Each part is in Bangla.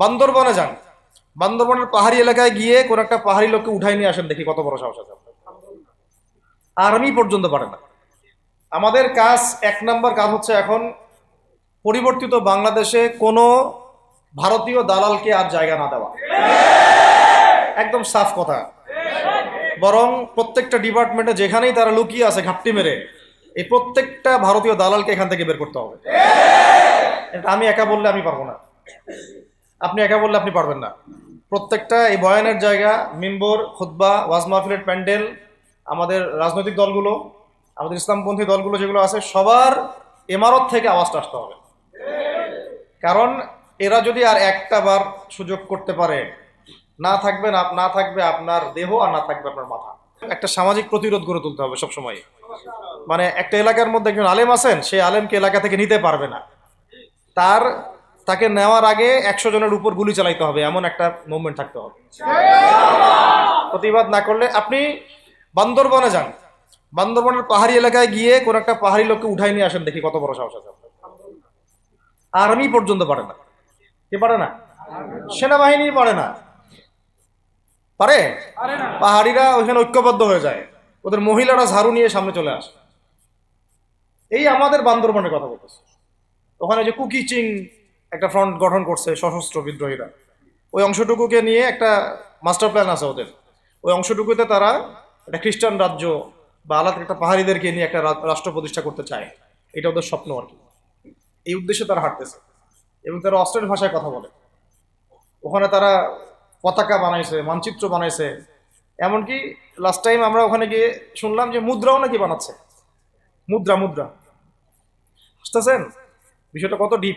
বান্দরবনে যান। বান্দরবনের পাহাড়ি এলাকায় গিয়ে কোন একটা পাহাড়ি লোককে উঠাই নিয়ে আসেন দেখি কত বড় সাহস আছে। আর্মি পর্যন্ত পারে না। আমাদের কাজ এক নম্বর কাজ হচ্ছে এখন পরিবর্তিত বাংলাদেশে কোনো ভারতীয় দালালকে আর জায়গা না দেওয়া। একদম সাফ কথা। বরং প্রত্যেকটা ডিপার্টমেন্টে যেখানেই তারা লুকিয়ে আছে ঘাপটি মেরে, এই প্রত্যেকটা ভারতীয় দালালকে এখান থেকে বের করতে হবে। আমি একা বললে আমি পারব না। আপনি একা বললে আপনি পারবেন না। প্রত্যেকটা এই বয়ানের জায়গা, মিম্বর খুদ্া ওয়াজ মাহফিলের প্যান্ডেল, আমাদের রাজনৈতিক দলগুলো, আমাদের ইসলামপন্থী দলগুলো যেগুলো আছে, সবার এমারত থেকে আওয়াজটা আসতে হবে। কারণ এরা যদি আর একটা বার সুযোগ করতে পারে, না থাকবে না থাকবে আপনার দেহ আর না থাকবে আপনার মাথা। একটা সামাজিক প্রতিরোধ গড়ে তুলতে হবে সবসময়। মানে একটা এলাকার মধ্যে একজন আলেম আছেন, সেই আলেমকে এলাকা থেকে নিতে পারবে না। তার তাকে নেওয়ার আগে একশো জনের উপর গুলি চালাইতে হবে, এমন একটা মুভমেন্ট থাকতে হবে। প্রতিবাদ না করলে আপনি বান্দরবনে যান। বান্দরবনের পাহাড়ি এলাকায় গিয়ে কোন একটা পাহাড়ি লোককে উঠাই নিয়ে আসেন দেখি কত বড় সাহস আছে আর্মি পর্যন্ত পারে না। কে পারে না? সেনাবাহিনী পারে না। পারে? পাহাড়িরা ওইখানে ঐক্যবদ্ধ হয়ে যায়। ওদের মহিলারা ঝাড়ু নিয়ে সামনে চলে আসে। এই আমাদের বান্দরবনের কথা বলতেছে। ওখানে যে কুকি চিং একটা ফ্রন্ট গঠন করছে সশস্ত্র বিদ্রোহীরা। ওই অংশটুকুকে নিয়ে একটা মাস্টার প্ল্যান আছে ওদের। ওই অংশটুকুতে তারা একটা খ্রিস্টান রাজ্য বা আলাদা একটা পাহাড়িদেরকে নিয়ে একটা রাষ্ট্র প্রতিষ্ঠা করতে চায়। এটা ওদের স্বপ্ন আর কি। এই উদ্দেশ্যে তারা হাঁটতেছে এবং তারা অস্ট্রেল ভাষায় কথা বলে। ওখানে তারা পতাকা বানাইছে, মানচিত্র বানাইছে। এমনকি লাস্ট টাইম আমরা ওখানে গিয়ে শুনলাম যে মুদ্রাও নাকি বানাচ্ছে। মুদ্রা মুদ্রা। বুঝতেছেন? বিষয়টা কত ডিপ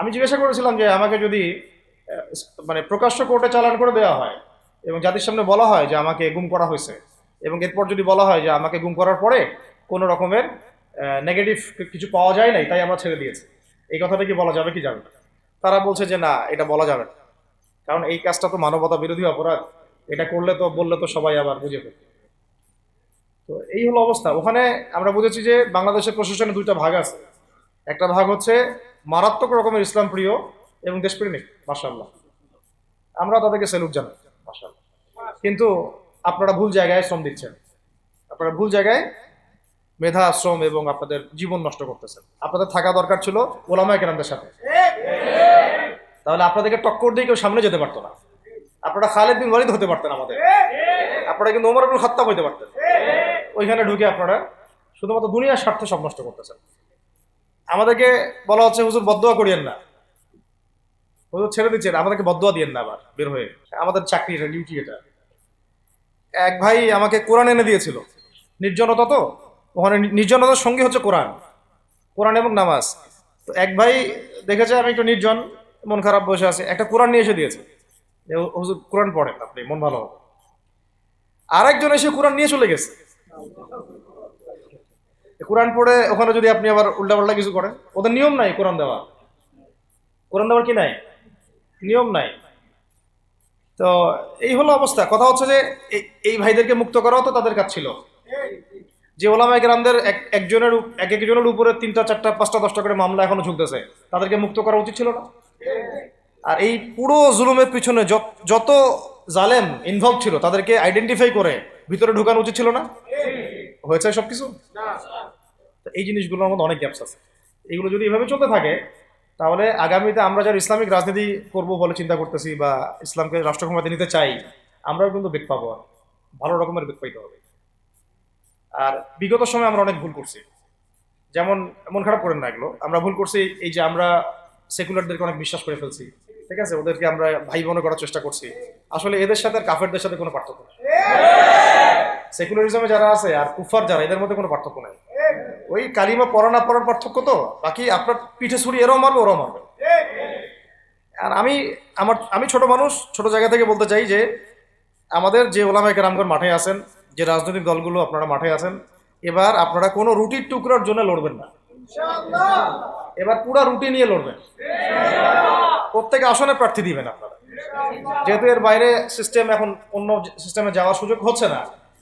আমি জিজ্ঞাসা করেছিলাম যে আমাকে যদি মানে প্রকাশ্য কোর্টে চালান করে দেওয়া হয় এবং জাতির সামনে বলা হয় যে আমাকে গুম করা হয়েছে এবং এরপর যদি বলা হয় যে আমাকে গুম করার পরে কোনো রকমের নেগেটিভ কিছু পাওয়া যায় নাই, তাই আমরা ছেড়ে দিয়েছি। এই কথাটা কি বলা যাবে কি যাবে? তারা বলছে যে না, এটা বলা যাবে না। কারণ এই কাজটা তো মানবতা বিরোধী অপরাধ। এটা করলে তো, বললে তো সবাই আবার বুঝে ফেলবে। তো এই হলো অবস্থা। ওখানে আমরা বুঝেছি যে বাংলাদেশের প্রশাসনে দুইটা ভাগ আছে। একটা ভাগ হচ্ছে মারাত্মক রকমের ইসলাম প্রিয় এবং দেশপ্রেমিক মাসাল্লাহ আমরা তাদেরকে স্যালুট জানাই মাসাল্লাহ কিন্তু আপনারা ভুল জায়গায় শ্রম দিচ্ছেন। আপনারা ভুল জায়গায় মেধা, শ্রম এবং আপনাদের জীবন নষ্ট করতেছেন। আপনাদের থাকা দরকার ছিল ওলামা কেরামদের সাথে। তাহলে আপনাদেরকে টক্কর দিয়ে কেউ সামনে যেতে পারতো না। আপনারা খালেদ বিন ওয়ালিদ হতে পারতেন আমাদের। আপনারা কিন্তু ওমর আব্দুল খাত্তাব হইতে পারতেন। ওইখানে ঢুকে আপনারা শুধুমাত্র দুনিয়ার স্বার্থে সব নষ্ট করতেছেন। আমাদেরকে বলা হচ্ছে, হুজুর বদোয়া করিয়েন না। হুজুর ছেড়ে দিচ্ছেন, আমাদেরকে বদোয়া দিয়েন না আবার, বের হয়ে। আমাদের চাকরি এটা, ডিউটি এটা। এক ভাই আমাকে কোরআন এনে দিয়েছিল। নির্জনতা তো, ওখানে নির্জনতার সঙ্গে হচ্ছে কোরআন। কোরআন এবং নামাজ। তো এক ভাই দেখেছে, আমি একটু নির্জন, মন খারাপ, বসে আছে। একটা কোরআন নিয়ে এসে দিয়েছে। হুজুর, কোরআন পড়েন আপনি, মন ভালো হবে। আরেকজন এসে কোরআন নিয়ে চলে গেছে। কোরআন পড়ে ওখানে যদি আপনি আবার উল্টাপাল্টা কিছু করেন, ওদের নিয়ম নাই কোরআন দেওয়া। কোরআন দেওয়ার কি নাই? নিয়ম নাই। তো এই হলো অবস্থা। কথা হচ্ছে যে এই- ভাইদেরকে মুক্ত করাও তো তাদের কাজ ছিল। যে ওলামা গ্রামদের এক, একজনের এক একজনের উপরে তিনটা, চারটা, পাঁচটা, দশটা করে মামলা এখনও ঝুলতেছে। তাদেরকে মুক্ত করা উচিত ছিল না? আর এই পুরো জুলুমের পিছনে যত জালেম ইনভলভ ছিল, তাদেরকে আইডেন্টিফাই করে ভিতরে ঢুকানো উচিত ছিল না? হয়েছে সব কিছু এই জিনিসগুলোর মধ্যে অনেক গ্যাপস আছে। এগুলো যদি এভাবে চলতে থাকে তাহলে আগামীতে আমরা যারা ইসলামিক রাজনীতি করব বলে চিন্তা করতেছি বা ইসলামকে রাষ্ট্র ক্ষমতা নিতে চাই আমরাও কিন্তু বেগ পাবো আর। ভালো রকমের বেগ পাইতে হবে। আর বিগত সময় আমরা অনেক ভুল করছি। যেমন মন খারাপ করেন না এগুলো। আমরা ভুল করছি এই যে আমরা সেকুলারদেরকে অনেক বিশ্বাস করে ফেলছি। ঠিক আছে? ওদেরকে আমরা ভাই বোনে করার চেষ্টা করছি। আসলে এদের সাথে আর কাফেরদের সাথে কোনো পার্থক্য নেই। সেকুলারিজমে যারা আছে আর কুফার যারা, এদের মধ্যে কোনো পার্থক্য নেই। ওই কালিমা পড়া না পড়ার পার্থক্য তো? বাকি আপনার পিঠে ছুরি এরাও মারবে, ওরাও মারবে। আর আমি, আমার, আমি ছোট মানুষ, ছোট জায়গা থেকে বলতে চাই যে, আমাদের যে ওলামায় রামগড় মাঠে আছেন, যে রাজনৈতিক দলগুলো আপনারা মাঠে আছেন, এবার আপনারা কোনো রুটির টুকরার জন্য লড়বেন না। এবার পুরা রুটি নিয়ে লড়বেন। প্রত্যেক আসনে প্রার্থী দিবেন আপনারা। যেহেতু এর বাইরে সিস্টেম এখন অন্য সিস্টেমে যাওয়ার সুযোগ হচ্ছে না।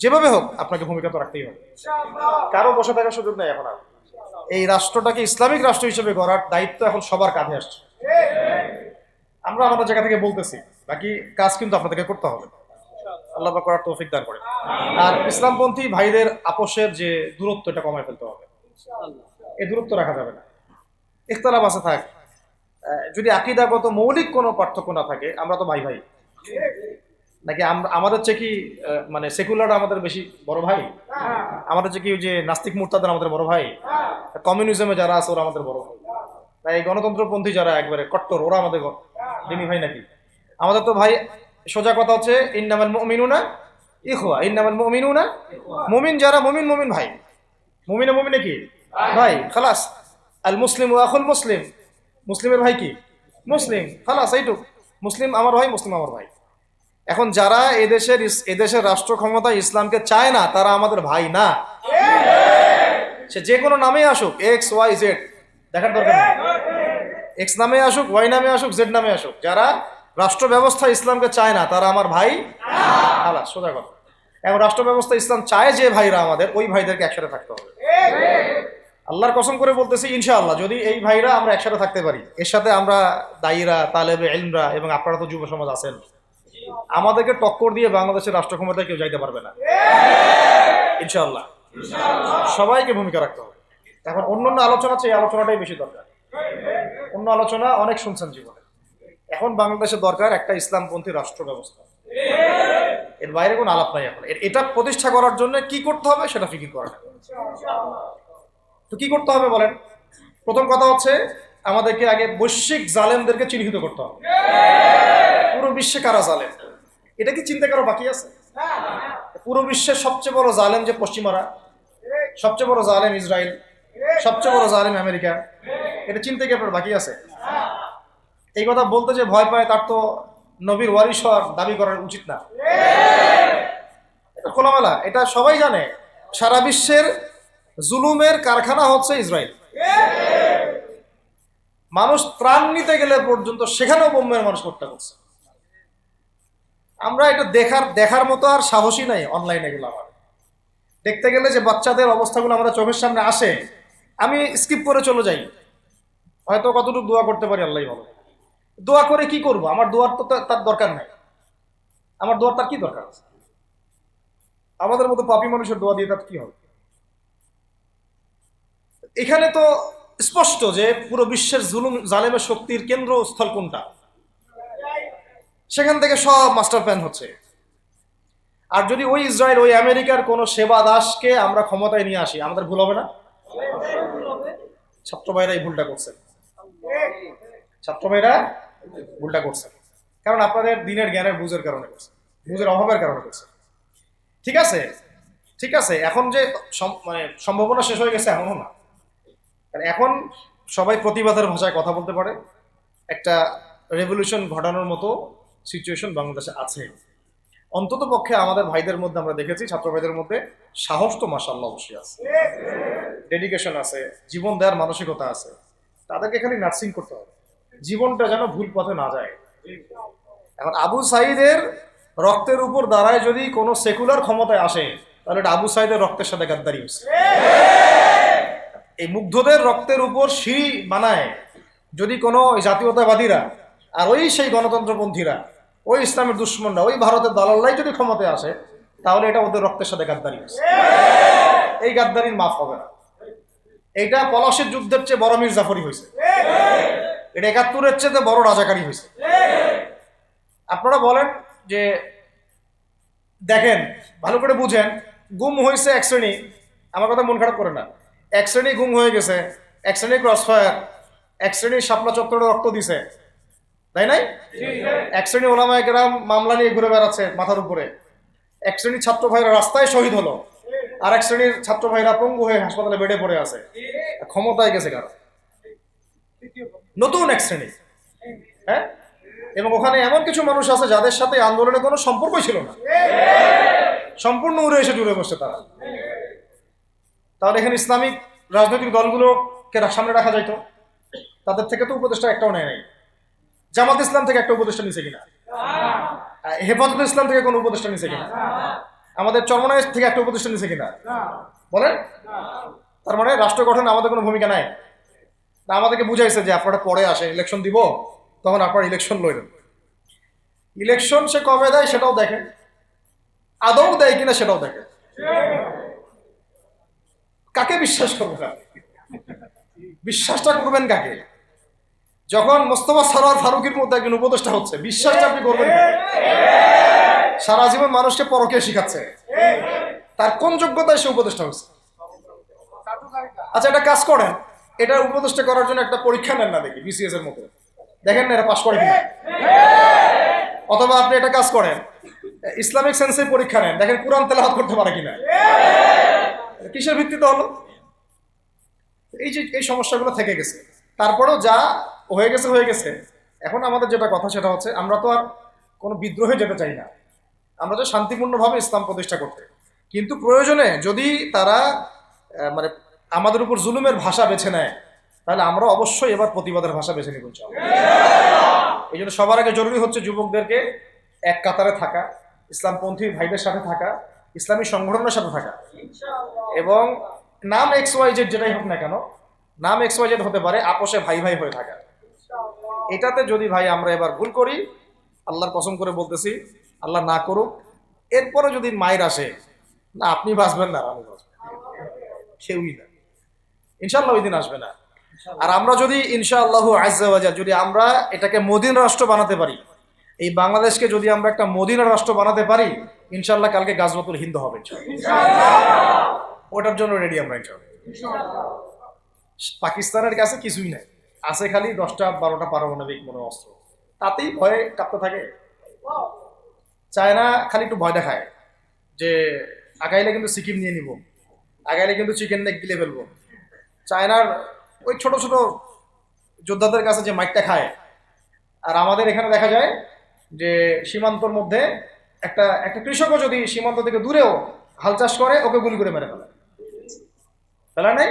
যেভাবে হোক, আপনাকে ভূমিকা তো রাখতেই হবে। কারও বসে থাকার সুযোগ নেই এখন আর। এই রাষ্ট্রটাকে ইসলামিক রাষ্ট্র হিসেবে গড়ার দায়িত্ব এখন সবার কাঁধে আসছে। আমরা আমাদের জায়গা থেকে বলতেছি, বাকি কাজ কিন্তু আপনাদেরকে করতে হবে। আল্লাহ করার তৌফিক দান করে আর ইসলামপন্থী ভাইদের আপোষের যে দূরত্ব, এটা কমায় ফেলতে হবে। এই দূরত্ব রাখা যাবে না। ইখতলাফ আছে, থাক। যদি আকিদাগত মৌলিক কোনো পার্থক্য না থাকে, আমরা তো ভাই ভাই নাকি আমরা আমাদের চেয়ে কি মানে সেকুলার আমাদের বেশি বড় ভাই? আমাদের চেয়ে কি যে নাস্তিক মুরতাদের আমাদের বড় ভাই? কমিউনিজমে যারা আছে ওরা আমাদের বড় ভাই। তাই গণতন্ত্রপন্থী যারা একবারে কট্টর, ওরা আমাদের দিনী ভাই নাকি? আমাদের তো ভাই, সোজা কথা হচ্ছে, ইন্নামাল মুমিনুনা ইখওয়া, ইন্নামাল মুমিনুনা মুমিন যারা, মুমিন মুমিন ভাই। মুমিনে মুমিনে কি? ভাই, খালাস। আল মুসলিম আখুল মুসলিম। মুসলিমের ভাই কি? মুসলিম। খালাস, এইটুক। মুসলিম আমার ভাই, মুসলিম আমার ভাই। এখন যারা এদেশের এদেশের রাষ্ট্র ক্ষমতা ইসলামকে চায় না, তারা আমাদের ভাই না। সে যে কোনো নামে আসুক এক্স ওয়াই জেড দেখার দরকার এক্স নামে আসুক ওয়াই নামে আসুক জেড নামে আসুক। যারা রাষ্ট্র ব্যবস্থা ইসলামকে চায় না, তারা আমার ভাই খালাস, সোজা কথা। এখন রাষ্ট্র ব্যবস্থা ইসলাম চায় যে ভাইরা আমাদের, ওই ভাইদেরকে একসাথে থাকতে হবে। আল্লাহর কসম করে বলতেছি, ইনশাআল্লাহ, যদি এই ভাইরা আমরা একসাথে থাকতে পারি, এর সাথে আমরা দায়ীরা, তালেবে এলমরা এবং আপনারা তো যুব সমাজ আছেন। আমাদেরকে টক্কর দিয়ে বাংলাদেশের রাষ্ট্র ক্ষমতায় কেউ যাইতে পারবে না। ইনশাল্লাহ সবাইকে ভূমিকা রাখতে হবে। এখন অন্য অন্য আলোচনা চেয়ে আলোচনাটাই বেশি দরকার। অন্য আলোচনা অনেক শুনছেন জীবনে। এখন বাংলাদেশের দরকার একটা ইসলামপন্থী রাষ্ট্র ব্যবস্থা এর বাইরে কোনো আলাপ নাই এখন। এটা প্রতিষ্ঠা করার জন্য কি করতে হবে সেটা ফিকির করা তো কি করতে হবে বলেন? প্রথম কথা হচ্ছে আমাদেরকে আগে বৈশ্বিক জালেমদেরকে চিহ্নিত করতে হবে। পুরো বিশ্বে কারা জালেম? এটা কি চিন্তা করা বাকি আছে? পুরো বিশ্বের সবচেয়ে বড় জালেম যে পশ্চিমারা, সবচেয়ে বড় জালেম ইসরায়েল, সবচেয়ে বড় জালেম আমেরিকা, এটা চিন্তা কি বাকি আছে? এই কথা বলতে যে ভয় পায়, তার তো নবীর ওয়ারিস হওয়ার দাবি করার উচিত না। এটা খোলামেলা, এটা সবাই জানে। সারা বিশ্বের জুলুমের কারখানা হচ্ছে ইসরায়েল। মানুষ ত্রাণ নিতে গেলে পর্যন্ত সেখানেও বোম্বের মানুষ হত্যা করছে। আমরা এটা দেখার দেখার মতো আর সাহসী নাই অনলাইনে এগুলো আমার। দেখতে গেলে যে বাচ্চাদের অবস্থাগুলো আমাদের চোখের সামনে আসে, আমি স্কিপ করে চলে যাই। হয়তো কতটুকু দোয়া করতে পারি আল্লাহ ভালো। দোয়া করে কি করব? আমার দোয়ার তো তার দরকার নাই। আমার দোয়ার তার কি দরকার আছে? আমাদের মতো পাপি মানুষের দোয়া দিয়ে তার কি হবে? এখানে তো স্পষ্ট যে পুরো বিশ্বের জুলুম, জালেমের শক্তির কেন্দ্রস্থল কোনটা? সেখান থেকে সব মাস্টার প্ল্যান হচ্ছে। আর যদি ওই ইসরায়েল, ওই আমেরিকার কোনো সেবা দাসকে আমরা ক্ষমতায় নিয়ে আসি, আমাদের ভুল হবে না? ছাত্র ভাইরা এই ভুলটা করছে। ছাত্র ভাইরা ভুলটা করছে। কারণ আপনাদের দিনের জ্ঞানের বুঝের কারণে করছে, বুঝের অভাবের কারণে করছে। ঠিক আছে? ঠিক আছে, এখন যে মানে সম্ভাবনা শেষ হয়ে গেছে এমনও না। এখন সবাই প্রতিবাদের ভাষায় কথা বলতে পারে। একটা রেভলিউশন ঘটানোর মতো সিচুয়েশন বাংলাদেশে আছে। অন্তত পক্ষে আমাদের ভাইদের মধ্যে আমরা দেখেছি, ছাত্র ভাইদের মধ্যে সাহস তো মাসাল্লাহ অবশ্যই আছে। ডেডিকেশন আছে, জীবন দেওয়ার মানসিকতা আছে। তাদেরকে খালি নার্সিং করতে হবে। জীবনটা যেন ভুল পথে না যায়। এখন আবু সাইদের রক্তের উপর দাঁড়ায় যদি কোনো সেকুলার ক্ষমতায় আসে, তাহলে আবু সাইদের রক্তের সাথে গাদ্দারি হচ্ছে। এই মুগ্ধদের রক্তের উপর সিঁড়ি বানায় যদি কোনো জাতীয়তাবাদীরা, আর ওই সেই গণতন্ত্রপন্থীরা ওই ইসলামের দুশ্মনরা, ওই ভারতের দালাল্লাই যদি ক্ষমতায় আসে, তাহলে এটা ওদের রক্তের সাথে গাদ্দারি হচ্ছে এই গাদ্দারির মাফ হবে না। এইটা পলাশের যুদ্ধের চেয়ে বড় মীর জাফরি হয়েছে। এটা একাত্তরের চেয়ে বড় রাজাকারী হয়েছে। আপনারা বলেন যে, দেখেন, ভালো করে বুঝেন, গুম হয়েছে এক শ্রেণি। আমার কথা মন খারাপ করে না। এক শ্রেণি গুম হয়ে গেছে, এক শ্রেণি ক্রস ফায়ার এক শ্রেণির শাপলা চত্বরে রক্ত দিছে। তাই নাই? এক শ্রেণি ওলামায় গ্রাম মামলা নিয়ে ঘুরে বেড়াচ্ছে মাথার উপরে। এক শ্রেণির ছাত্র ভাইরা রাস্তায় শহীদ হলো, আর এক শ্রেণির ছাত্র ভাইরা পঙ্গু হয়ে হাসপাতালে বেডে পড়ে আছে। ক্ষমতায় গেছে কারা? নতুন এক শ্রেণি। হ্যাঁ? এবং ওখানে এমন কিছু মানুষ আছে যাদের সাথে এই আন্দোলনের কোনো সম্পর্কই ছিল না। সম্পূর্ণ উড়ে এসে জুড়ে বসছে তারা। তাহলে এখানে ইসলামিক রাজনৈতিক দলগুলোকে সামনে রাখা যাইতো। তাদের থেকে তো উপদেষ্টা একটাও নেয় নাই। জামাত ইসলাম থেকে একটা উপদেষ্টা নিছে কিনা? হেফাজত ইসলাম থেকে কোনো উপদেষ্টা নিছে কিনা? আমাদের চরমনায় থেকে একটা উপদেষ্টা নিছে কিনা? বলেন। তার মানে রাষ্ট্র গঠনে আমাদের কোনো ভূমিকা নাই। না আমাদেরকে বুঝাইছে যে আপনারা পরে আসে ইলেকশন দিব, তখন আপনারা ইলেকশন লইলেন ইলেকশন সে কবে দেয় সেটাও দেখেন আদৌ দেয় কিনা সেটাও দেখেন কাকে বিশ্বাস করবেন? বিশ্বাসটা করবেন কাকে? যখন মোস্তফা সরোয়ার ফারুকের মধ্যে একজন উপদেষ্টা হচ্ছে বিশ্বাসটা আপনি করবেন? সারা জীবন মানুষকে পরকে শিখাচ্ছে। তার কোন যোগ্যতায় সে উপদেষ্টা হচ্ছে আচ্ছা এটা কাজ করেন। এটা উপদেষ্টা করার জন্য একটা পরীক্ষা নেন না দেখি বিসিএস এর মতো দেখেন না, এটা পাশ করে কিনা। অথবা আপনি এটা কাজ করেন, ইসলামিক সেন্সে পরীক্ষা নেন, দেখেন কোরআন তেলাহাত করতে পারে কিনা। কিসের ভিত্তিতে হলো? এই যে, এই সমস্যাগুলো থেকে গেছে। তারপরেও যা হয়ে গেছে হয়ে গেছে। এখন আমাদের যেটা কথা সেটা হচ্ছে আমরা তো আর কোনো বিদ্রোহে যেতে চাই না। আমরা তো শান্তিপূর্ণভাবে ইসলাম প্রতিষ্ঠা করতে। কিন্তু প্রয়োজনে যদি তারা মানে আমাদের উপর জুলুমের ভাষা বেছে নেয় তাহলে আমরা অবশ্যই এবার প্রতিবাদের ভাষা বেছে নিব। এই জন্য সবার আগে জরুরি হচ্ছে যুবকদেরকে এক কাতারে থাকা ইসলামপন্থী ভাইদের সাথে থাকা ইসলামী সংগঠনের সাথে থাকা। এবং নাম এক্স ওয়াই জেড যেটাই হোক না কেন নাম এক্স ওয়াই জেড হতে পারে আপোষে ভাই ভাই হয়ে থাকা। এটাতে যদি ভাই আমরা এবার ভুল করি আল্লাহর কসম করে বলতেছি আল্লাহ না করুক এরপরে যদি মায়ের আসে না আপনি বাঁচবেন না আমি বাঁচবেন কেউই না। ইনশাল্লাহ ওই দিন আসবে না। আর আমরা যদি ইনশাআল্লাহ আজ্জাওয়াজা যদি আমরা এটাকে মদিন রাষ্ট্র বানাতে পারি এই বাংলাদেশকে যদি আমরা একটা মদিনা রাষ্ট্র বানাতে পারি ইনশাল্লাহ কালকে গাজবাতুল হিন্দু হবে ওটার জন্য রেডি আমরা ইনশাআল্লাহ। পাকিস্তানের কাছে কিছুই নাই। আছে খালি দশটা, বারোটা পারমাণবিক মনে অস্ত্র তাতেই ভয়ে কাঁপতে থাকে। চায়না খালি একটু ভয় দেখায় যে, আগাইলে কিন্তু সিকিম নিয়ে নিব। আগাইলে কিন্তু চিকেন নেক গিলে ফেলব। চায়নার ওই ছোট ছোট যোদ্ধাদের কাছে যে মাইকটা খায়, আর আমাদের এখানে দেখা যায় যে, সীমান্তর মধ্যে একটা একটা কৃষকও যদি সীমান্ত থেকে দূরেও হাল চাষ করে, ওকে গুলি করে মেরে ফেলে। ফেলা নেই?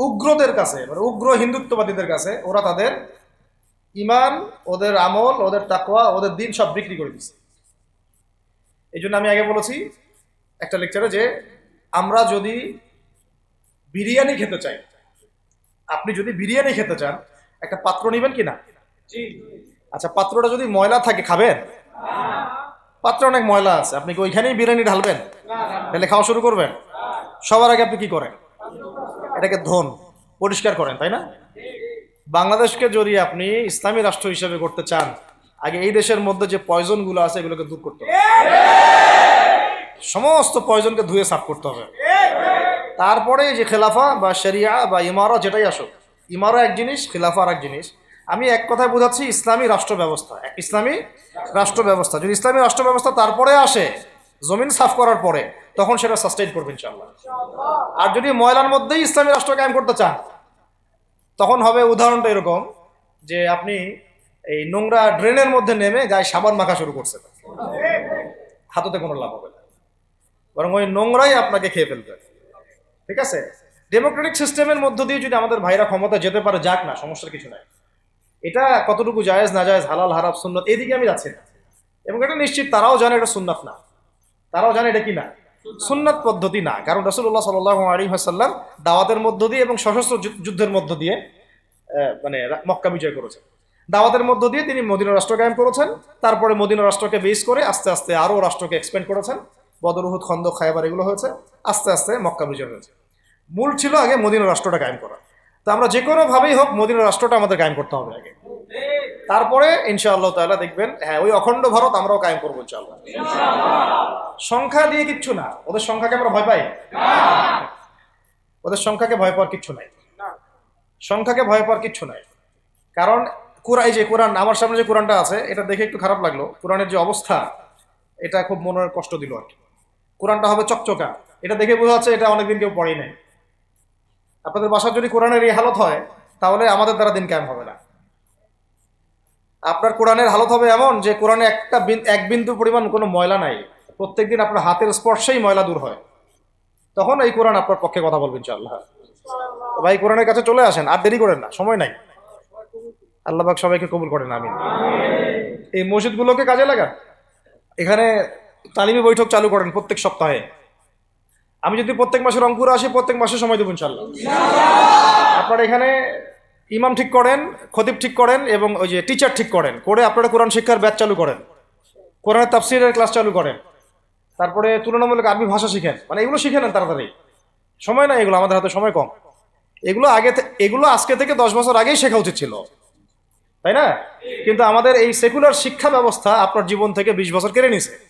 উগ্রদের কাছে মানে উগ্র হিন্দুত্ববাদীদের কাছে ওরা তাদের ইমান ওদের আমল ওদের তাকওয়া ওদের দিন সব বিক্রি করে দিচ্ছে এই জন্য আমি আগে বলেছি একটা লেকচারে যে আমরা যদি বিরিয়ানি খেতে চাই আপনি যদি বিরিয়ানি খেতে চান একটা পাত্র নেবেন কি না? আচ্ছা পাত্রটা যদি ময়লা থাকে খাবেন? পাত্র অনেক ময়লা আছে আপনি কি ওইখানেই বিরিয়ানি ঢালবেন? তাহলে খাওয়া শুরু করবেন? সবার আগে আপনি কি করেন? এটাকে ধন, পরিষ্কার করেন, তাই না? বাংলাদেশকে যদি আপনি ইসলামী রাষ্ট্র হিসেবে করতে চান, আগে এই দেশের মধ্যে যে পয়জনগুলো আছে এগুলোকে দূর করতে হবে। সমস্ত পয়জনকে ধুয়ে সাফ করতে হবে। তারপরে যে খেলাফা বা শরিয়া বা ইমারা যেটাই আসুক ইমারা এক জিনিস, খেলাফা আর এক জিনিস। আমি এক কথায় বোঝাচ্ছি, ইসলামী রাষ্ট্র ব্যবস্থা, ইসলামী রাষ্ট্র ব্যবস্থা। যদি ইসলামী রাষ্ট্র ব্যবস্থা তারপরে আসে, জমিন সাফ করার পরে তখন সেটা সাস্টেইন করবে ইনশাল্লাহ আর যদি ময়লার মধ্যেই ইসলামী রাষ্ট্র কায়েম করতে চান, তখন হবে উদাহরণটা এরকম যে আপনি এই নোংরা ড্রেনের মধ্যে নেমে গায়ে সাবান মাখা শুরু করছেন। হাততে কোনো লাভ হবে না। বরং ওই নোংরাই আপনাকে খেয়ে ফেলবে। ঠিক আছে? ডেমোক্রেটিক সিস্টেমের মধ্য দিয়ে যদি আমাদের ভাইরা ক্ষমতা যেতে পারে, যাক না, সমস্যার কিছু নাই। এটা কতটুকু জায়েজ, না জায়েজ, হালাল হারাপ সুন্নত, এদিকে আমি যাচ্ছি না। এবং এটা নিশ্চিত, তারাও জানে এটা সুন্নাত না। তারাও জানে এটা কি না। সুন্নাত পদ্ধতি না। কারণ রসুল্লাহ সাল আলী হাসাল্লাম দাওয়াতের মধ্য দিয়ে এবং সশস্ত্র যুদ্ধের মধ্য দিয়ে মানে মক্কা বিজয় করেছেন। দাওয়াতের মধ্য দিয়ে তিনি মদিনা রাষ্ট্র কায়েম করেছেন। তারপরে মদিনা রাষ্ট্রকে বেস করে আস্তে আস্তে আরও রাষ্ট্রকে এক্সপেন্ড করেছেন। বদরুহুদ খন্দ খায়বার এগুলো হয়েছে। আস্তে আস্তে মক্কা বিজয় হয়েছে। মূল ছিল আগে মদিনা রাষ্ট্রটা কায়েম করা। তো আমরা যে কোনোভাবেই হোক মদিনা রাষ্ট্রটা আমাদের কায়েম করতে হবে। আগে তারপরে ইনশাআল্লাহ তাআলা দেখবেন হ্যাঁ ওই অখণ্ড ভারত আমরাও কায়েম করব ইনশাআল্লাহ। সংখ্যা দিয়ে কিচ্ছু না, ওদের সংখ্যাকে আমরা ভয় পাই? ওদের সংখ্যাকে ভয় পাওয়ার কিচ্ছু নাই। সংখ্যাকে ভয় পাওয়ার কিচ্ছু নাই। কারণ কোরআন যে কোরআন, আমার সামনে যে কোরআনটা আছে, এটা দেখে একটু খারাপ লাগল। কোরআনের যে অবস্থা, এটা খুব মনের কষ্ট দিল আর কি। কোরআনটা হবে চকচকা। এটা দেখে বোঝা যাচ্ছে এটা অনেকদিন কেউ পড়েই নাই। আপনাদের বাসার যদি কোরআনের এই হালত হয়, তাহলে আমাদের দ্বারা দিন কায়েম হবে না। আপনার কোরআনের হালত হবে এমন যে, কোরআনে একটা এক বিন্দু পরিমাণ কোনো ময়লা নাই। প্রত্যেকদিন আপনার হাতের স্পর্শেই ময়লা দূর হয়। তখন এই কোরআন আপনার পক্ষে কথা বলবেন ইনশাআল্লাহ। ভাই, কোরআনের কাছে চলে আসেন, আর দেরি করেন না, সময় নাই। আল্লাহ পাক সবাইকে কবুল করেন আমি এই মসজিদগুলোকে কাজে লাগান। এখানে তালিমি বৈঠক চালু করেন প্রত্যেক সপ্তাহে। আমি যদি প্রত্যেক মাসে রংপুরে আসি, প্রত্যেক মাসে সময় দেবো ইনশাল্লাহ আপনারা এখানে ইমাম ঠিক করেন, খতিব ঠিক করেন এবং ওই যে টিচার ঠিক করেন। করে আপনারা কোরআন শিক্ষার ব্যাচ চালু করেন। কোরআনের তাফসিরের ক্লাস চালু করেন। তারপরে তুলনামূলক আরবি ভাষা শিখেন। মানে এগুলো শিখে নেন তাড়াতাড়ি। সময় নাই এগুলো, আমাদের হাতে সময় কম। এগুলো আগে এগুলো আজকে থেকে দশ বছর আগেই শেখা উচিত ছিল। তাই না? কিন্তু আমাদের এই সেকুলার শিক্ষা ব্যবস্থা আপনার জীবন থেকে বিশ বছর কেড়ে নিছে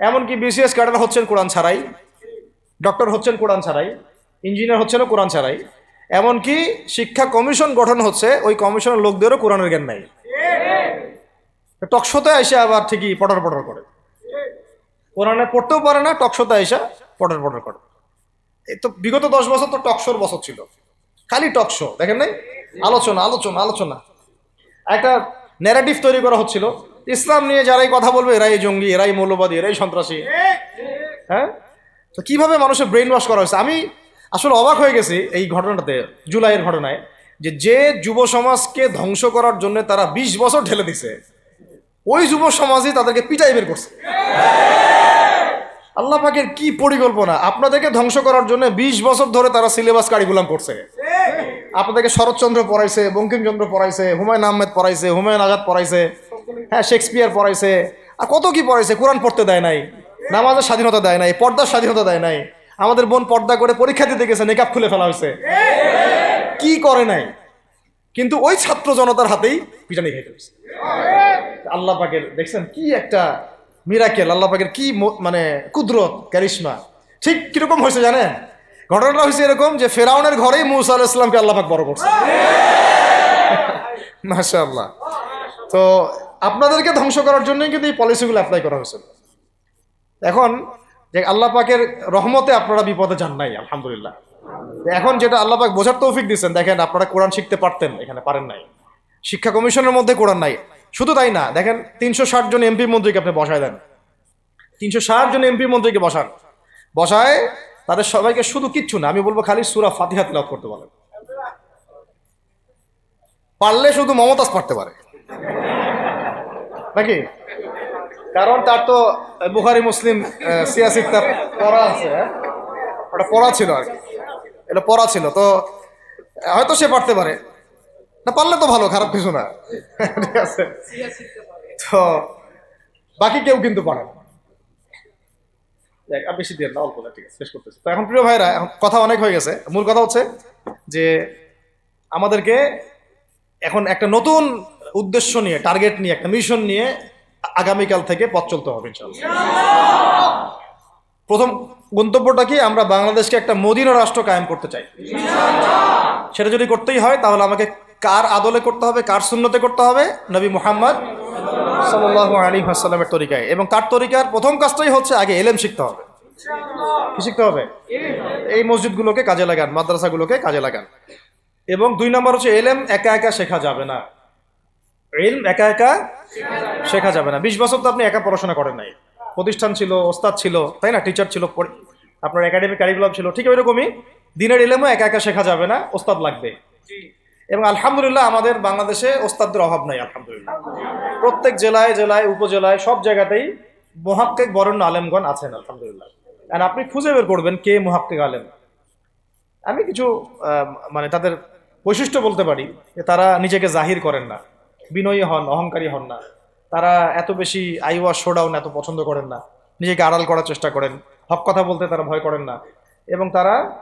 এমনকি বিসিএস ক্যাডার হচ্ছেন কোরআন ছাড়াই, ডক্টর হচ্ছেন কোরআন ছাড়াই, ইঞ্জিনিয়ার হচ্ছেনও কোরআন ছাড়াই, এমনকি শিক্ষা কমিশন গঠন হচ্ছে ওই কমিশনের লোকদেরও কোরআনের জ্ঞান নাই। টকশোতে এসে আবার ঠিকই পটর পটর করে। কোরআনে পড়তেও পারে না, টকশোতে এসে পটর পটর করে। এই তো বিগত দশ বছর তো টকশোর বছর ছিল। খালি টকশো, দেখেন নাই? আলোচনা আলোচনা আলোচনা। একটা ন্যারেটিভ তৈরি করা হচ্ছিল। ইসলাম নিয়ে যারাই কথা বলবে, এরাই জঙ্গি, এরাই মৌলবাদী, এরাই সন্ত্রাসী। হ্যাঁ? তো কীভাবে মানুষের ব্রেন ওয়াশ করা হয়েছে? আমি আসলে অবাক হয়ে গেছি এই ঘটনাটাতে, জুলাইয়ের ঘটনায়, যে যে যুব সমাজকে ধ্বংস করার জন্য তারা বিশ বছর ঢেলে দিছে, ওই যুব সমাজই তাদেরকে পিটাই বের করছে। আল্লাহ পাকের কি পরিকল্পনা? আপনাদেরকে ধ্বংস করার জন্য বিশ বছর ধরে তারা সিলেবাস কারিকুলাম করছে। আপনাদেরকে শরৎচন্দ্র পড়াইছে, বঙ্কিমচন্দ্র পড়াইছে, হুমায়ুন আহমেদ পড়াইছে, হুমায়ুন আজাদ পড়াইছে। হ্যাঁ শেক্সপিয়ার পড়াইছে। আর কত কি পড়াইছে? কোরআন পড়তে দেয় নাই। নামাজের স্বাধীনতা দেয় নাই, পর্দার স্বাধীনতা দেয় নাই। আমাদের বোন পর্দা করে পরীক্ষা দিতে গেছে, নেকাব খুলে ফেলা হয়েছে। কি করে নাই? কিন্তু ওই ছাত্র জনতার হাতেই পিটানি খেতে হয়েছে। আল্লাহ পাকের, দেখছেন কি একটা মিরাকেল আল্লাহ পাকের কি মানে কুদরত, ক্যারিশমা। ঠিক কীরকম হয়েছে জানেন? ঘটনাটা হয়েছে এরকম যে ফেরাউনের ঘরেই মুসা আলাহ ইসলামকে আল্লাহ পাক বড় করছে। মাশাআল্লাহ। তো আপনাদেরকে ধ্বংস করার জন্যই কিন্তু এই পলিসিগুলো অ্যাপ্লাই করা হয়েছিল এখন যে আল্লাহ পাকের রহমতে আপনারা বিপদে যান নাই, আলহামদুলিল্লাহ। এখন যেটা আল্লাহ পাক বোঝার তৌফিক দিচ্ছেন দেখেন আপনারা কোরআন শিখতে পারতেন, এখানে পারেন নাই। শিক্ষা কমিশনের মধ্যে কোরআন নাই। শুধু তাই না, দেখেন তিনশো ষাট জন এমপি মন্ত্রীকে আপনি বসায় দেন। তিনশো ষাট জন এমপি মন্ত্রীকে বসান। বসায় তাদের সবাইকে শুধু কিচ্ছু না, আমি বলব খালি সুরা ফাতিহা তিলাওয়াত করতে বলেন। পারলে শুধু মমতাজ পারতে পারে। নাকি? কারণ তার তো বুখারি মুসলিম আহ, সিয়াসিকটা পড়া আছে হ্যাঁ? ওটা পড়া ছিল আর কি। এটা পড়া ছিল তো হয়তো সে পারতে পারে। না পারলে তো ভালো খারাপ কিছু না। ঠিক আছে। তো বাকি কেউ কিন্তু পারে না। আর বেশি দিয়ে না অল্প না ঠিক আছে শেষ করতেছি। তো এখন প্রিয় ভাইরা এখন কথা অনেক হয়ে গেছে। মূল কথা হচ্ছে যে আমাদেরকে এখন একটা নতুন উদ্দেশ্য নিয়ে টার্গেট নিয়ে, একটা মিশন নিয়ে আগামীকাল থেকে পথ চলতে হবে প্রথম গন্তব্যটা কি? আমরা বাংলাদেশকে একটা মদিনা রাষ্ট্র কায়েম করতে চাই। সেটা যদি করতেই হয়, তাহলে আমাকে কার আদলে করতে হবে, কার শূন্যতে করতে হবে? নবী মোহাম্মদ সাল্লাহ হাসাল্লামের তরিকায়। এবং তার তরিকার? প্রথম কাজটাই হচ্ছে আগে এলেম শিখতে হবে। কি শিখতে হবে? এই মসজিদগুলোকে কাজে লাগান, মাদ্রাসাগুলোকে কাজে লাগান। এবং দুই নম্বর হচ্ছে এলেম একা একা শেখা যাবে না। এলম একা একা শেখা যাবে না। বিশ বছর তো আপনি একা পড়াশোনা করেন নাই। প্রতিষ্ঠান ছিল, ওস্তাদ ছিল, তাই না? টিচার ছিল আপনার একাডেমিক কারিকুলাম ছিল, ঠিক ওই রকমই দিনের এলেমও একা একা শেখা যাবে না, ওস্তাদ লাগবে। এবং আলহামদুলিল্লাহ আমাদের বাংলাদেশে ওস্তাদদের অভাব নাই, আলহামদুলিল্লাহ। প্রত্যেক জেলায় জেলায়, উপজেলায়, সব জায়গাতেই মহাক্কেক বরেণ্য আলেমগণ আছেন, আলহামদুলিল্লাহ। আর আপনি খুঁজে বের করবেন কে মহাক্কেক আলেম। আমি কিছু মানে তাদের বৈশিষ্ট্য বলতে পারি যে তারা নিজেকে জাহির করেন না। বিনয়ী হন, অহংকারী হন না। তারা এত বেশি আইওয়া শোডাউন এত পছন্দ করেন না। নিজেকে আড়াল করার চেষ্টা করেন। হক কথা বলতে তারা ভয় করেন না। এবং তারা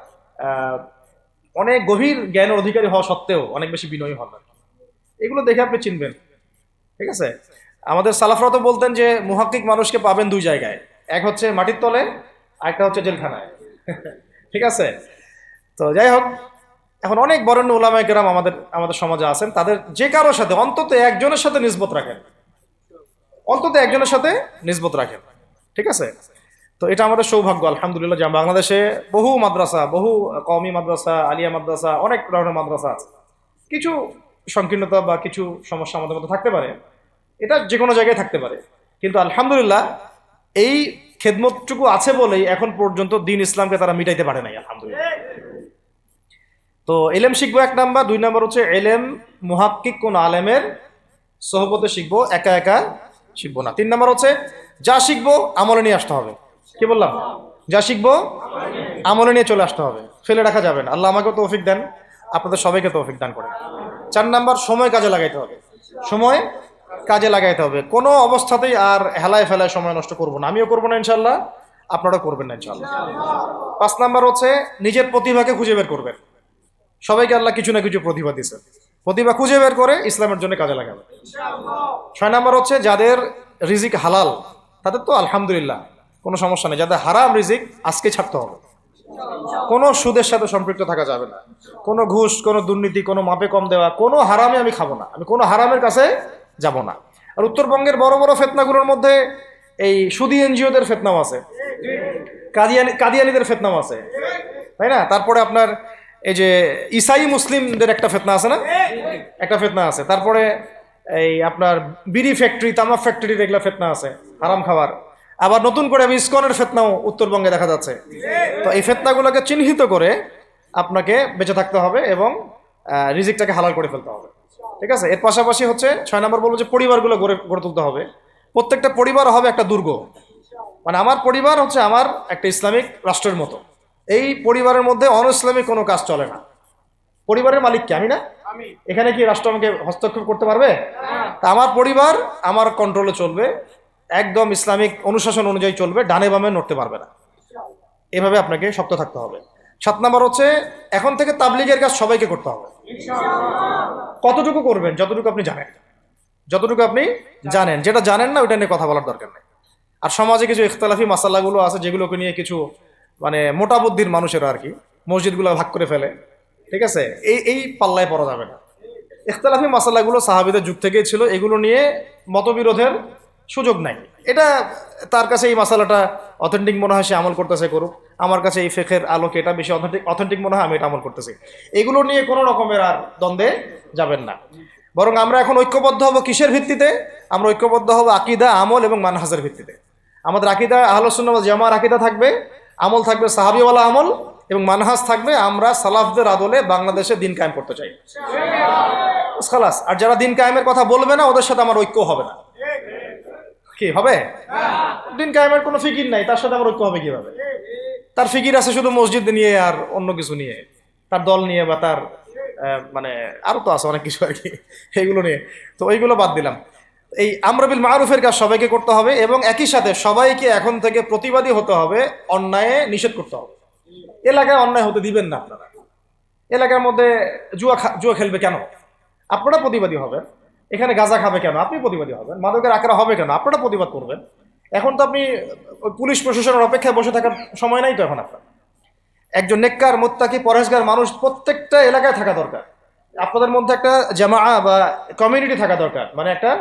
অনেক গভীর জ্ঞানের অধিকারী হওয়া সত্ত্বেও অনেক বেশি বিনয়ী হন না। এগুলো দেখে আপনি চিনবেন। ঠিক আছে? আমাদের সালাফরা তো বলতেন যে, মুহাক্কিক মানুষকে পাবেন দুই জায়গায়। এক হচ্ছে মাটির তলে, আরেকটা হচ্ছে জেলখানায়। ঠিক আছে? তো যাই হোক এখন অনেক বরেণ্য ওলামায় কেরাম আমাদের আমাদের সমাজে আছেন। তাদের যে কারোর সাথে, অন্তত একজনের সাথে নিসবত রাখেন। অন্তত একজনের সাথে নিসবত রাখেন। ঠিক আছে? তো এটা আমাদের সৌভাগ্য, আলহামদুলিল্লাহ যে বাংলাদেশে বহু মাদ্রাসা, বহু কওমি মাদ্রাসা, আলিয়া মাদ্রাসা, অনেক ধরনের মাদ্রাসা আছে। কিছু সংকীর্ণতা বা কিছু সমস্যা আমাদের মধ্যে থাকতে পারে। এটা যে কোনো জায়গায় থাকতে পারে। কিন্তু আলহামদুলিল্লাহ এই খেদমতটুকু আছে বলেই এখন পর্যন্ত দিন ইসলামকে তারা মিটাইতে পারে নাই, আলহামদুলিল্লাহ। তো এলেম শিখব এক নাম্বার, দুই নাম্বার হচ্ছে এলেম মুহাক্কিক কোন আলেমের সহবতে শিখব, একা একা শিখব না। তিন নাম্বার হচ্ছে যা শিখব আমলে নিয়ে আসতে হবে। কি বললাম? যা শিখব আমলে নিয়ে চলে আসতে হবে। ফেলে রাখা যাবে না। আল্লাহ আমাকেও তৌফিক দেন, আপনাদের সবাইকে তৌফিক দান করে চার নাম্বার, সময় কাজে লাগাইতে হবে। সময় কাজে লাগাইতে হবে। কোনো অবস্থাতেই আর হেলায় ফেলায় সময় নষ্ট করব না। আমিও করব না ইনশাল্লাহ আপনারাও করবেন না ইনশাল্লাহ পাঁচ নাম্বার হচ্ছে নিজের প্রতিভাকে খুঁজে বের করবেন। সবাইকে আল্লাহ কিছু না কিছু প্রতিভা দিছে প্রতিভা খুঁজে বের করে ইসলামের জন্য কাজে লাগাবে। ছয় নাম্বার হচ্ছে, যাদের রিজিক হালাল, তাদের তো আলহামদুলিল্লাহ, কোনো সমস্যা নেই। যাদের হারাম রিজিক, আজকে ছাড়তে হবে। কোনো সুদের সাথে সম্পৃক্ত থাকা যাবে না। কোনো ঘুষ, কোনো দুর্নীতি, কোনো মাপে কম দেওয়া, কোনো হারামে আমি খাব না। আমি কোনো হারামের কাছে যাব না। আর উত্তরবঙ্গের বড় বড় ফেতনাগুলোর মধ্যে এই সুদি এনজিওদের ফেতনাও আছে। কাদিয়ানি কাদিয়ানিদের ফেতনাও আছে। তাই না? তারপরে আপনার এই যে ইসাই মুসলিমদের একটা ফেতনা আছে না? একটা ফেতনা আছে। তারপরে এই আপনার বিড়ি ফ্যাক্টরি তামাক ফ্যাক্টরির এগুলা ফেতনা আছে, হারাম খাবার। আবার নতুন করে আমি ইস্কনের ফেতনাও উত্তরবঙ্গে দেখা যাচ্ছে। তো এই ফেতনাগুলোকে চিহ্নিত করে আপনাকে বেঁচে থাকতে হবে এবং রিজিকটাকে হালাল করে ফেলতে হবে। ঠিক আছে? এর পাশাপাশি হচ্ছে, ছয় নম্বর বলব যে পরিবারগুলো গড়ে গড়ে তুলতে হবে। প্রত্যেকটা পরিবার হবে একটা দুর্গ। মানে আমার পরিবার হচ্ছে আমার একটা ইসলামিক রাষ্ট্রের মতো। এই পরিবারের মধ্যে অন ইসলামিক কোনো কাজ চলে না। পরিবারের মালিক কি? আমি না? এখানে কি রাষ্ট্র আমাকে হস্তক্ষেপ করতে পারবে? তা আমার পরিবার আমার কন্ট্রোলে চলবে একদম ইসলামিক অনুশাসন অনুযায়ী চলবে ডানে বামে নড়তে পারবে না। এভাবে আপনাকে শক্ত থাকতে হবে। সাত নাম্বার হচ্ছে এখন থেকে তাবলিগের কাজ সবাইকে করতে হবে। কতটুকু করবেন? যতটুকু আপনি জানেন। যতটুকু আপনি জানেন। যেটা জানেন না ওইটা নিয়ে কথা বলার দরকার নেই। আর সমাজে কিছু ইখতলাফি মাসাল্লাগুলো আছে যেগুলোকে নিয়ে কিছু মানে মোটা বুদ্ধির মানুষেরা আর কি, মসজিদগুলো ভাগ করে ফেলে, ঠিক আছে? এই এই পাল্লায় পড়া যাবে না। ইখতলাফি মশালাগুলো সাহাবিদের যুগ থেকেই ছিল, এগুলো নিয়ে মতবিরোধের সুযোগ নাই। এটা তার কাছে এই মাসালাটা অথেন্টিক মনে হয় সে আমল করতেছে করুক। আমার কাছে এই ফেকের আলোকে এটা বেশি অথেন্টিক অথেন্টিক মনে হয় আমি এটা আমল করতেছি। এগুলো নিয়ে কোনো রকমের আর দ্বন্দ্বে যাবেন না। বরং আমরা এখন ঐক্যবদ্ধ হব কিসের ভিত্তিতে? আমরা ঐক্যবদ্ধ হব আকিদা, আমল এবং মানহাজের ভিত্তিতে। আমাদের আকিদা আহলসুন্না জামার আকিদা থাকবে আমল থাকবে সাহাবিওয়ালা আমল এবং মানহাজ থাকবে, আমরা সালাফদের আদলে বাংলাদেশে দিন কায়েম করতে চাই। খালাস আর যারা দিন কায়েমের কথা বলবে না, ওদের সাথে আমার ঐক্য হবে না। কি, হবে? দিন কায়েমের কোনো ফিকির নাই, তার সাথে আমার ঐক্য হবে কীভাবে? তার ফিকির আছে শুধু মসজিদ নিয়ে আর অন্য কিছু নিয়ে। তার দল নিয়ে বা তার মানে আরও তো আছে অনেক কিছু আর কি এইগুলো নিয়ে। তো ওইগুলো বাদ দিলাম। এই আমরবিল মারুফের কাজ সবাইকে করতে হবে এবং একই সাথে সবাইকে এখন থেকে প্রতিবাদী হতে হবে, অন্যায়ে নিষেধ করতে হবে। এলাকায় অন্যায় হতে দিবেন না আপনারা। এলাকার মধ্যে জুয়া জুয়া খেলবে কেন? আপনারা প্রতিবাদী হবেন। এখানে গাঁজা খাবে কেন? আপনি প্রতিবাদী হবেন। মাদকের আঁকড়া হবে কেন? আপনারা প্রতিবাদ করবেন। এখন তো আপনি পুলিশ প্রশাসনের অপেক্ষায় বসে থাকার সময় নাই তো এখন আপনার। একজন নেককার, মোত্তাকি পরেশগার মানুষ প্রত্যেকটা এলাকায় থাকা দরকার। আপনাদের মধ্যে একটা জামা বা কমিউনিটি থাকা দরকার। মানে একটা